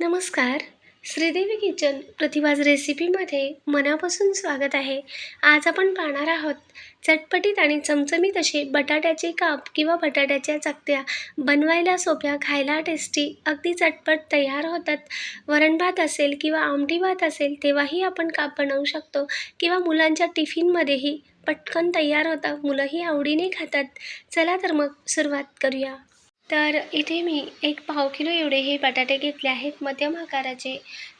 नमस्कार. श्रीदेवी किचन प्रतिभाज रेसिपीमध्ये मनापासून स्वागत आहे. आज आपण पाहणार आहोत चटपटीत आणि चमचमीत असे बटाट्याचे काप किंवा बटाट्याच्या चकत्या बनवायला सोप्या खायला टेस्टी अगदी चटपट तयार होतात. वरण भात असेल किंवा आमटी भात असेल तेव्हाही आपण काप बनवू शकतो किंवा मुलांच्या टिफिनमध्येही पटकन तयार होतं. मुलंही आवडीने खातात. चला तर मग सुरुवात करूया. तर इथे मी एक पाव किलो एवढे हे बटाटे घेतले आहेत. मध्यम आकाराचे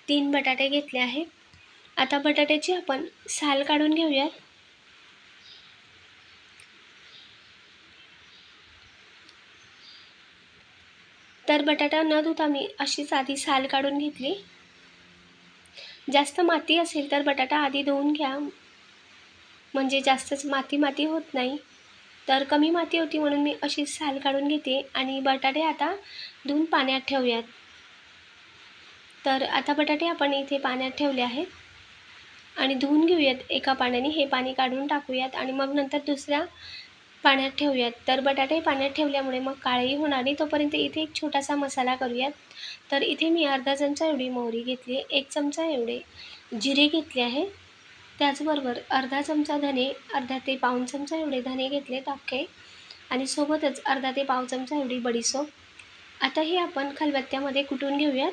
तीन बटाटे घेतले आहेत. आता बटाट्याची आपण साल काढून घेऊयात. तर बटाटा न धुता मी अशी आधी साल काढून घेतली. जास्त माती असेल तर बटाटा आधी धुवून घ्या. म्हणजे जास्तच माती माती होत नाही. तर कमी माती होती म्हणून मी अशी साल काढून घेते आणि बटाटे आता धुवून पाण्यात ठेवूयात. तर आता बटाटे आपण इथे पाण्यात ठेवले आहेत आणि धुवून घेऊयात. एका पाण्याने हे पाणी काढून टाकूयात आणि मग नंतर दुसऱ्या पाण्यात ठेवूयात. तर बटाटे पाण्यात ठेवल्यामुळे मग काळेही होणार नाही तोपर्यंत इथे एक छोटासा मसाला करूयात. तर इथे मी अर्धा चमचा एवढी मोहरी घेतली एक चमचा एवढे जिरे घेतले आहे. त्याचबरोबर अर्धा चमचा धने अर्धा ते पाऊण चमचा एवढे धने घेतले टाके आणि सोबतच अर्धा ते पाव चमचा एवढी बडीसोप. आता हे आपण खलबत्त्यामध्ये कुटून घेऊयात.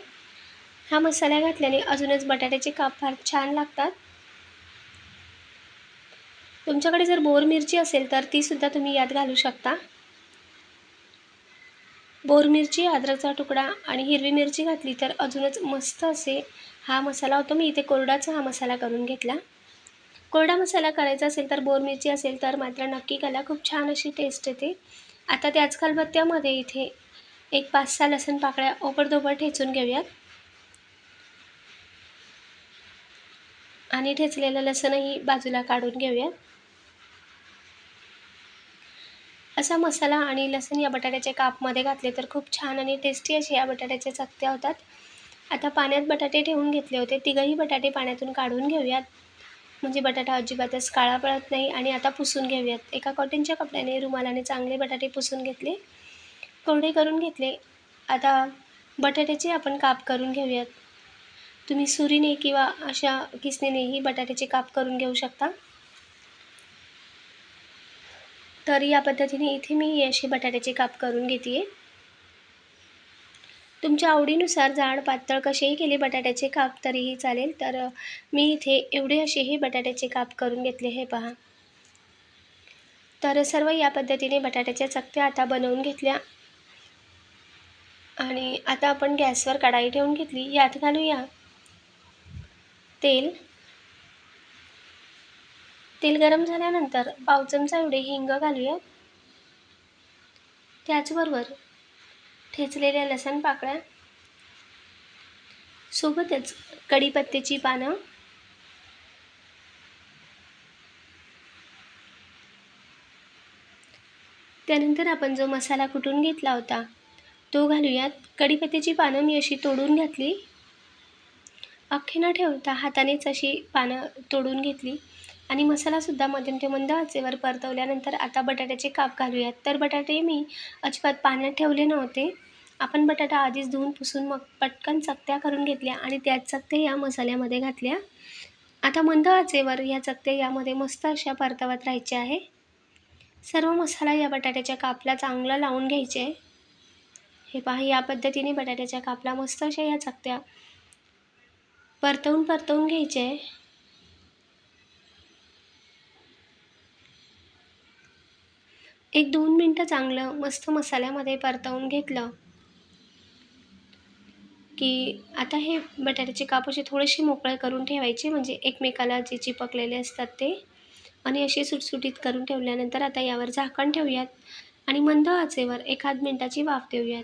हा मसाला घातल्याने अजूनच बटाट्याचे काप फार छान लागतात. तुमच्याकडे जर बोर मिरची असेल तर तीसुद्धा तुम्ही यात घालू शकता. बोर मिरची अद्रकचा तुकडा आणि हिरवी मिरची घातली तर अजूनच मस्त असे हा मसाला होतो. मी इथे कोरडाचा हा मसाला करून घेतला. कोरडा मसाला करायचा असेल तर बोर मिरची असेल तर मात्र नक्की करा. खूप छान अशी टेस्ट येते. आता त्याच खलबत्त्यामध्ये इथे एक पाच सहा लसण पाकळ्या ओबडधोबड ठेचून घेऊयात. आणि ठेचलेलं लसणही बाजूला काढून घेऊयात. असा मसाला आणि लसण या बटाट्याच्या कापमध्ये घातले तर खूप छान आणि टेस्टी अशी या बटाट्याच्या चकत्या होतात. आता पाण्यात बटाटे ठेवून घेतले होते. तिघंही बटाटे पाण्यातून काढून घेऊयात. म्हणजे बटाटा अजिबातच काळा पडत नाही आणि आता पुसून घेऊयात. एका कॉटनच्या कपड्याने रुमालाने चांगले बटाटे पुसून घेतले कोरडे करून घेतले. आता बटाट्याचे आपण काप करून घेऊयात. तुम्ही सुरीने किंवा अशा किसणीनेही बटाट्याचे काप करून घेऊ शकता. तर या पद्धतीने इथे मी असे बटाट्याचे काप करून घेते आहे तुमच्या आवडीनुसार जाड पातळ कसेही केले बटाट्याचे काप तरीही चालेल. तर मी इथे एवढे असेही बटाट्याचे काप करून घेतले हे पहा. तर सर्व या पद्धतीने बटाट्याच्या चकत्या आता बनवून घेतल्या. आणि आता आपण गॅसवर कढाई ठेवून घेतली. यात घालूया तेल. तेल गरम झाल्यानंतर पाव चमचा एवढे हिंग घालूया. त्याचबरोबर ठेचलेल्या लसण पाकळ्या. सोबतच कढीपत्त्याची पानं. त्यानंतर आपण जो मसाला कुटून घेतला होता तो घालूयात. कढीपत्त्याची पानं मी अशी तोडून घातली. अख्खे न ठेवता हातानेच अशी पानं तोडून घेतली. आणि मसालासुद्धा मध्यम ते मंद आचेवर परतवल्यानंतर आता बटाट्याचे काप घालूयात. तर बटाटे मी अजिबात पाण्यात ठेवले नव्हते. आपण बटाटा आधीच धुवून पुसून मग पटकन चकत्या करून घेतल्या आणि त्याच चकत्या या मसाल्यामध्ये घातल्या. आता मंद आचेवर या चकत्या यामध्ये मस्त अशा परतवत राहायच्या आहे. सर्व मसाला या बटाट्याच्या कापला चांगला लावून घ्यायचे. आहे हे पहा या पद्धतीने बटाट्याच्या कापला मस्त अशा या चकत्या परतवून परतवून घ्यायचे. आहे एक दोन मिनटं चांगलं मस्त मसाल्यामध्ये परतवून घेतलं. की आता हे बटाट्याचे काप असे थोडेसे मोकळे करून ठेवायचे म्हणजे एकमेकाला जे चिपकलेले असतात ते. आणि असे सुटसुटीत करून ठेवल्यानंतर आता यावर झाकण ठेवूयात आणि मंद आचेवर एखाद मिनटाची वाफ देऊयात.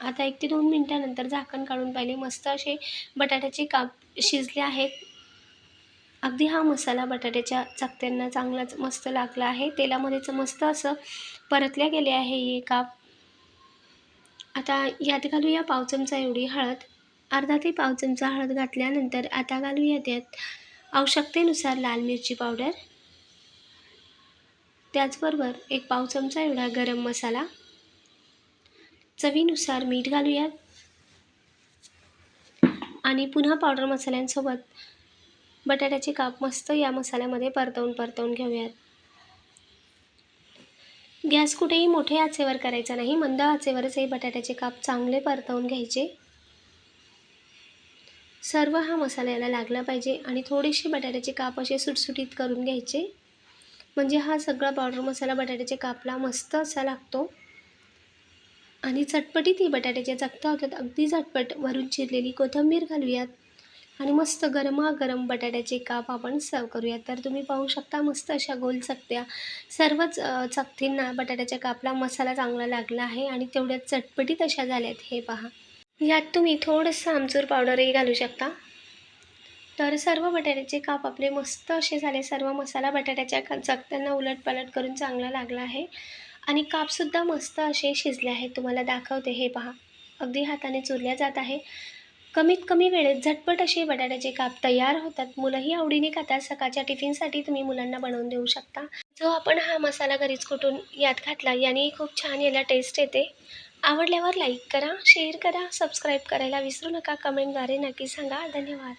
आता एक ते दोन मिनटानंतर झाकण काढून पाहिले मस्त असे बटाट्याचे काप शिजले आहेत. अगदी हा मसाला बटाट्याच्या चकत्यांना चांगलाच मस्त लागला आहे. तेलामध्येच मस्त असं परतल्या गेले आहे हे काप. आता यात घालूया पाव चमचा एवढी हळद. अर्धा ते पाव चमचा हळद घातल्यानंतर आता घालूया त्यात आवश्यकतेनुसार लाल मिरची पावडर. त्याचबरोबर एक पाव चमचा एवढा गरम मसाला. चवीनुसार मीठ घालूयात. आणि पुन्हा पावडर मसाल्यांसोबत बटाट्याचे काप मस्त या मसाल्यामध्ये परतवून परतवून घेऊयात. गॅस कुठेही मोठे आचेवर करायचा नाही मंद आचेवरच हे बटाट्याचे काप चांगले परतवून घ्यायचे. सर्व हा मसाल्याला लागला पाहिजे आणि थोडेसे बटाट्याचे काप असे सुटसुटीत करून घ्यायचे. म्हणजे हा सगळा पावडर मसाला बटाट्याच्या कापला मस्त असा लागतो. आणि चटपटीत ही बटाट्याच्या चकता होतात. अगदी झटपट वरून चिरलेली कोथिंबीर घालूयात. आणि मस्त गरमागरम बटाट्याचे काप आपण सर्व करूयात. तर तुम्ही पाहू शकता मस्त अशा गोल चकत्या सर्वच चकतींना बटाट्याच्या कापला मसाला चांगला लागला आहे आणि तेवढ्या चटपटीत अशा झाल्यात. हे पहा. यात तुम्ही थोडंसं आमचूर पावडरही घालू शकता. तर सर्व बटाट्याचे काप आपले मस्त असे झाले. सर्व मसाला बटाट्याच्या चकत्यांना उलटपालट करून चांगला लागला आहे. आणि कापसुद्धा मस्त असे शिजले आहेत. तुम्हाला दाखवते. हे पहा. अगदी हाताने चुरल्या जात आहे. कमीत कमी वेळेत झटपट असे बटाट्याचे काप तयार होतात. मुलंही आवडीने खातात. सकाळच्या टिफिनसाठी तुम्ही मुलांना बनवून देऊ शकता. जो आपण हा मसाला घरीच कुठून यात घातला याने खूप छान याला टेस्ट येते. आवडल्यावर लाईक करा शेअर करा सबस्क्राईब करायला विसरू नका. कमेंटद्वारे नक्की सांगा. धन्यवाद.